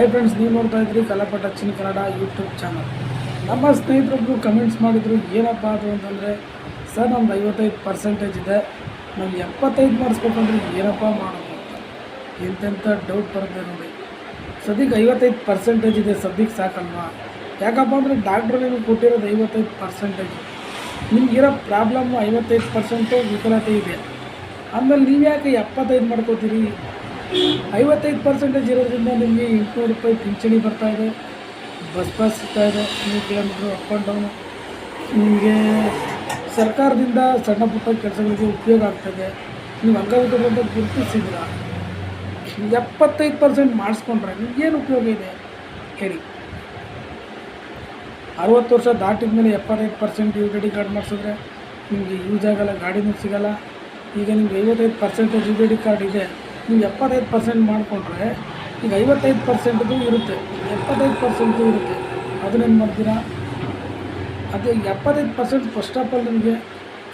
Hi friends ನೀವು ನೋಡ್ತಾ ಇದ್ರಿ ಕಲಾಪಟ ದಕ್ಷಿಣ ಕನ್ನಡ ಯೂಟ್ಯೂಬ್ ಚಾನಲ್ ನಮ್ಮ ಸ್ನೇಹಿತರೊಬ್ಬರು ಕಮೆಂಟ್ಸ್ ಮಾಡಿದರು, ಏನಪ್ಪ ಅದು ಅಂತಂದರೆ, ಸರ್, ನಮ್ದು ಐವತ್ತೈದು ಪರ್ಸೆಂಟೇಜ್ ಇದೆ. ನಾವು ಎಪ್ಪತ್ತೈದು ಮಾಡಿಸ್ಬೇಕಂದ್ರೆ ಏನಪ್ಪ ಮಾಡೋದು ಅಂತ. ಎಂತೆಂಥ ಡೌಟ್ ಬರುತ್ತೆ ನೋಡಿ. ಸದ್ಯಕ್ಕೆ ಐವತ್ತೈದು ಪರ್ಸೆಂಟೇಜ್ ಇದೆ, ಸದ್ಯಕ್ಕೆ ಸಾಕಲ್ವಾ? ಯಾಕಪ್ಪ ಅಂದರೆ ಡಾಕ್ಟ್ರು ನಿಮಗೆ ಕೊಟ್ಟಿರೋದು ಐವತ್ತೈದು ಪರ್ಸೆಂಟೇಜ್ ನಿಮಗಿರೋ ಪ್ರಾಬ್ಲಮ್ಮು ಐವತ್ತೈದು ಪರ್ಸೆಂಟು ವಿಫಲತೆ ಇದೆ. ಆಮೇಲೆ ನೀವು ಯಾಕೆ ಎಪ್ಪತ್ತೈದು ಮಾಡ್ಕೋತೀರಿ? ಐವತ್ತೈದು ಪರ್ಸೆಂಟೇಜ್ ಇರೋದ್ರಿಂದ ನಿಮಗೆ ಎಂಟುನೂರು ರೂಪಾಯಿ ಪಿಂಚಣಿ ಬರ್ತಾಯಿದೆ ಬಸ್ ಪಾಸ್ ಸಿಗ್ತಾಯಿದೆ ನೂರು ಕಿಲೋಮೀಟ್ರ್ ಅಪ್ ಆ್ಯಂಡ್ ಡೌನು ನಿಮಗೆ ಸರ್ಕಾರದಿಂದ ಸಣ್ಣ ಪುಟ್ಟ ಕೆಲಸಗಳಿಗೆ ಉಪಯೋಗ ಆಗ್ತದೆ ನೀವು ಅಂಗವಿಕಲರಂತ ಗುರುತಿಸಿದ್ರ ಎಪ್ಪತ್ತೈದು ಪರ್ಸೆಂಟ್ ಮಾಡಿಸ್ಕೊಂಡ್ರೆ ಏನು ಉಪಯೋಗ ಇದೆ? ಹೇಳಿ. ಅರವತ್ತು ವರ್ಷ ದಾಟಿದ ಮೇಲೆ ಎಪ್ಪತ್ತೈದು ಪರ್ಸೆಂಟ್ ಯು ಡಿ ಕಾರ್ಡ್ ಮಾಡಿಸಿದ್ರೆ ನಿಮಗೆ ಯೂಸ್ ಆಗೋಲ್ಲ, ಗಾಡಿನೂ ಸಿಗೋಲ್ಲ. ಈಗ ನಿಮ್ಗೆ ಐವತ್ತೈದು ಪರ್ಸೆಂಟೇಜ್ ಯು ಡಿ ಕಾರ್ಡ್ ಇದೆ. ನೀವು ಎಪ್ಪತ್ತೈದು ಪರ್ಸೆಂಟ್ ಮಾಡಿಕೊಂಡ್ರೆ ಈಗ ಐವತ್ತೈದು ಪರ್ಸೆಂಟ್ದು ಇರುತ್ತೆ. ಎಪ್ಪತ್ತೈದು ಪರ್ಸೆಂಟು ಇರುತ್ತೆ. ಅದನ್ನೇನು ಮಾಡ್ತೀರಾ? ಅದೇ ಎಪ್ಪತ್ತೈದು ಪರ್ಸೆಂಟ್ ಫಸ್ಟ್ ಆಫ್ ಆಲ್ ನಿಮಗೆ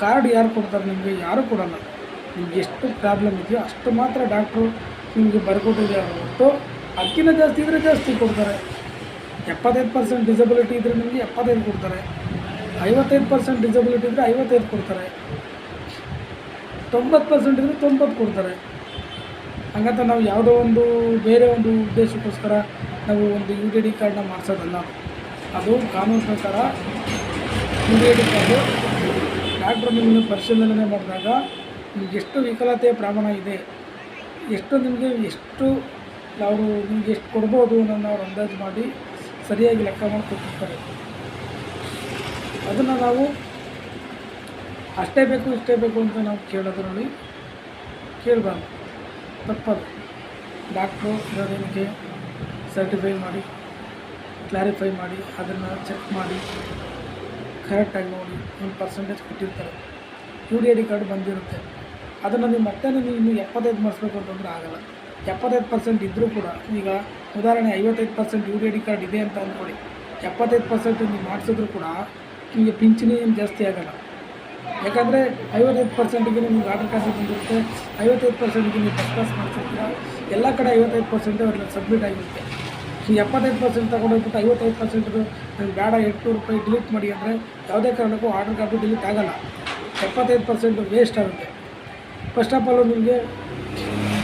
ಕಾರ್ಡ್ ಯಾರು ಕೊಡ್ತಾರೆ ನಿಮಗೆ? ಯಾರು ಕೊಡಲ್ಲ. ನಿಮ್ಗೆ ಎಷ್ಟು ಪ್ರಾಬ್ಲಮ್ ಇದೆಯೋ ಅಷ್ಟು ಮಾತ್ರ ಡಾಕ್ಟ್ರು ನಿಮಗೆ ಬರ್ಕೊಟ್ಟಿದೆ ಹೊರತು ಅದಕ್ಕಿಂತ ಜಾಸ್ತಿ ಇದ್ದರೆ ಜಾಸ್ತಿ ಕೊಡ್ತಾರೆ. ಎಪ್ಪತ್ತೈದು ಪರ್ಸೆಂಟ್ ಡಿಸಬಿಲಿಟಿ ಇದ್ದರೆ ನಿಮಗೆ ಎಪ್ಪತ್ತೈದು ಕೊಡ್ತಾರೆ. ಐವತ್ತೈದು ಪರ್ಸೆಂಟ್ ಡಿಸಬಿಲಿಟಿ ಇದ್ದರೆ ಐವತ್ತೈದು ಕೊಡ್ತಾರೆ. ತೊಂಬತ್ತು ಪರ್ಸೆಂಟ್ ಇದ್ದರೆ ತೊಂಬತ್ತು ಕೊಡ್ತಾರೆ. ಹಂಗಂತ ನಾವು ಯಾವುದೋ ಒಂದು ಬೇರೆ ಒಂದು ಉದ್ದೇಶಕ್ಕೋಸ್ಕರ ನಾವು ಒಂದು ಯು ಡಿ ಡಿ ಕಾರ್ಡ್ನ ಮಾಡಿಸೋದಲ್ಲ ಅದು ಕಾನೂನು ಪ್ರಕಾರ U D D card doctor ನಿಮ್ಮನ್ನು ಪರಿಶೀಲನೆ ಮಾಡಿದಾಗ ನಿಮ್ಗೆ ಎಷ್ಟು ವಿಕಲತೆಯ ಪ್ರಮಾಣ ಇದೆ? ಎಷ್ಟು ನಿಮಗೆ ಎಷ್ಟು ಅವರು ನಿಮ್ಗೆ ಎಷ್ಟು ಕೊಡ್ಬೋದು ಅನ್ನೋ ಅವ್ರು ಅಂದಾಜು ಮಾಡಿ ಸರಿಯಾಗಿ ಲೆಕ್ಕ ಮಾಡಿ ಕೊಟ್ಟಿರ್ತಾರೆ. ಅದನ್ನು ನಾವು ಅಷ್ಟೇ ಬೇಕು, ಇಷ್ಟೇ ಬೇಕು ಅಂತ ನಾವು ಕೇಳೋದ್ರಲ್ಲಿ ಕೇಳಬಾರ್ದು. ತಪ್ಪದು. ಡಾಕ್ಟ್ರು ಇರೋದೇನಕ್ಕೆ ಸರ್ಟಿಫೈ ಮಾಡಿ, ಕ್ಲಾರಿಫೈ ಮಾಡಿ, ಅದನ್ನು ಚೆಕ್ ಮಾಡಿ, ಕರೆಕ್ಟಾಗಿ ನೋಡಿ, ಒಂದು ಪರ್ಸೆಂಟೇಜ್ ಕೊಟ್ಟಿರ್ತಾರೆ. U D I D card ಬಂದಿರುತ್ತೆ. ಅದನ್ನು ನೀವು ಮತ್ತೆ ನೀವು ಇನ್ನು ಎಪ್ಪತ್ತೈದು ಮಾಡಿಸ್ಬೇಕು ಅಂತಂದ್ರೆ ಆಗಲ್ಲ. ಎಪ್ಪತ್ತೈದು ಪರ್ಸೆಂಟ್ ಇದ್ದರೂ ಕೂಡ ಈಗ ಉದಾಹರಣೆ ಐವತ್ತೈದು percent U D I D card ಇದೆ ಅಂತ ಅಂದ್ಕೊಳ್ಳಿ. ಎಪ್ಪತ್ತೈದು ಪರ್ಸೆಂಟ್ ನೀವು ಮಾಡಿಸಿದ್ರು ಕೂಡ ನಿಮಗೆ ಪಿಂಚಣಿ ಏನು ಜಾಸ್ತಿ ಆಗಲ್ಲ. ಯಾಕಂದರೆ ಐವತ್ತೈದು ಪರ್ಸೆಂಟಿಗೆ ನಿಮ್ಗೆ ಆರ್ಡರ್ ಕಾರ್ಡ್ ಬಂದಿರುತ್ತೆ ಐವತ್ತೈದು ಪರ್ಸೆಂಟಿಗೆ ನೀವು ಫಸ್ಟ್ ಕ್ಲಾಸ್ ಮಾಡಿಸಿರ್ತೀರ, ಎಲ್ಲ ಕಡೆ ಐವತ್ತೈದು ಪರ್ಸೆಂಟ್ ಅವ್ರಿಗೆ ಸಬ್ಮಿಟ್ ಆಗಿರುತ್ತೆ. ಈ ಎಪ್ಪತ್ತೈದು ಪರ್ಸೆಂಟ್ ತೊಗೊಂಡೋಗ್ಬಿಟ್ಟು ಐವತ್ತೈದು ಪರ್ಸೆಂಟ್ದು ನಂಗೆ ಬೇಡ ಎಂಟು ರೂಪಾಯಿ ಡಿಲೀಟ್ ಮಾಡಿ ಅಂದರೆ ಯಾವುದೇ ಕಾರಣಕ್ಕೂ ಆರ್ಡರ್ ಕಾಪಿ ಡಿಲೀಟ್ ಆಗೋಲ್ಲ. ಎಪ್ಪತ್ತೈದು ಪರ್ಸೆಂಟ್ ವೇಸ್ಟ್ ಆಗುತ್ತೆ. ಫಸ್ಟ್ ಆಫ್ ಆಲ್ ನಿಮಗೆ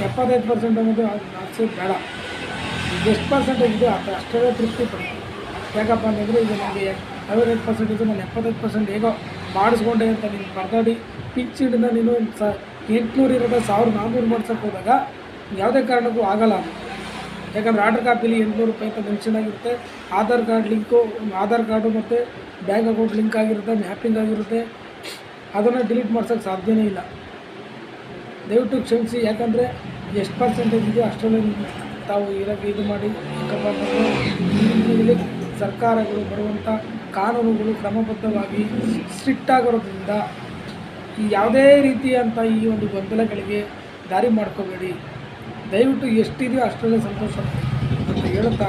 ಎಪ್ಪತ್ತೈದು ಪರ್ಸೆಂಟ್ ಅನ್ನೋದು ಮಾಡಿಸೋದು ಬೇಡ. ಎಷ್ಟು ಪರ್ಸೆಂಟೇಜ್ ಇದೆ ಅದು ಅಷ್ಟೇ ತೃಪ್ತಿ ಪಡ್ತೀವಿ ಯಾಕಪ್ಪ ಅಂತಂದರೆ ಈಗ ನನಗೆ ಐವತ್ತೈದು ಪರ್ಸೆಂಟೇಜು ನಾನು ಎಪ್ಪತ್ತೈದು ಪರ್ಸೆಂಟ್ ಹೇಗೋ ಮಾಡಿಸ್ಕೊಂಡೆ ಅಂತ ನೀನು ಪರದಾಡಿ ಪಿಚ್ ಹಿಡಿದ ನೀನು ಸ ಎಂಟುನೂರು ಇರೋದ ಸಾವಿರದ ನಾನ್ನೂರು ಮಾಡ್ಸೋಕ್ಕೆ ಹೋದಾಗ ಯಾವುದೇ ಕಾರಣಕ್ಕೂ ಆಗಲ್ಲ ಯಾಕಂದರೆ ಆರ್ಡರ್ ಕಾಪಿಲಿ ಎಂಟುನೂರು ರೂಪಾಯಿ ಅಂತ ಮೆನ್ಷನ್ ಆಗಿರುತ್ತೆ. Aadhaar card link, Aadhaar card ಮತ್ತು ಬ್ಯಾಂಕ್ ಅಕೌಂಟ್ ಲಿಂಕ್ ಆಗಿರುತ್ತೆ, ಮ್ಯಾಪಿಂಗ್ ಆಗಿರುತ್ತೆ. ಅದನ್ನು ಡಿಲೀಟ್ ಮಾಡ್ಸೋಕ್ಕೆ ಸಾಧ್ಯನೇ ಇಲ್ಲ. ದಯವಿಟ್ಟು ಕ್ಷಮಿಸಿ, ಯಾಕಂದರೆ ಎಷ್ಟು ಪರ್ಸೆಂಟೇಜ್ ಇದೆಯೋ ಅಷ್ಟರಲ್ಲಿ ತಾವು ಇರೋಕ್ಕೆ ಇದು ಮಾಡಿ ಸರ್ಕಾರಗಳು ಬರುವಂಥ ಕಾನೂನುಗಳು ಕ್ರಮಬದ್ಧವಾಗಿ ಸ್ಟ್ರಿಕ್ಟ್ ಆಗಿರೋದ್ರಿಂದ ಈ ಯಾವುದೇ ರೀತಿಯಂಥ ಈ ಒಂದು ಗೊಂದಲಗಳಿಗೆ ದಾರಿ ಮಾಡ್ಕೋಬೇಡಿ. ದಯವಿಟ್ಟು ಎಷ್ಟಿದೆಯೋ ಅಷ್ಟರಲ್ಲೇ ಸಂತೋಷ ಅಂತ ಹೇಳ್ತಾ